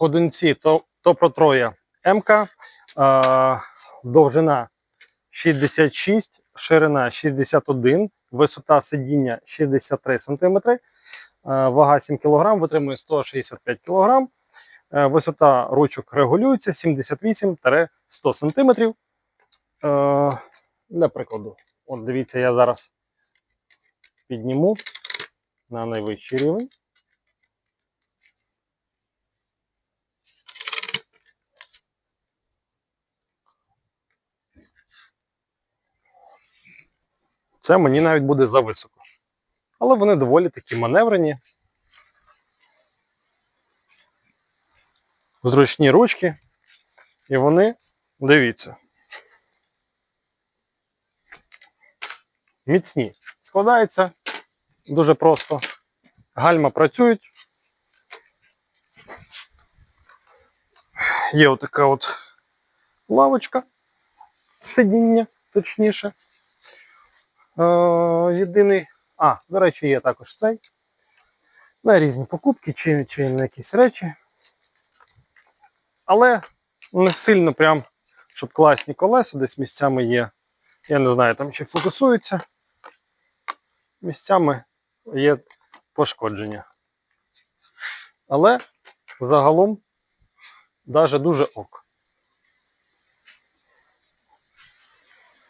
ходунці то, то про троє МК, е, довжина 66, ширина 61, висота сидіння 63 см, е, вага 7 кг, витримує 165 кг. Е, Висота ручок регулюється 78-100 см. Для прикладу, от дивіться, я зараз підніму на найвищий рівень. Це мені навіть буде зависоко. Але вони доволі такі маневрені. Зручні ручки. І вони, дивіться, міцні. Складається дуже просто. Гальма працюють. Є отака от лавочка, сидіння, точніше. Е, єдиний. А, до речі, є також цей. На різні покупки чи, чи на якісь речі. Але не сильно прям, щоб класні колеса, десь місцями є. Я не знаю, там чи фокусуються. Місцями є пошкодження. Але загалом даже дуже ок.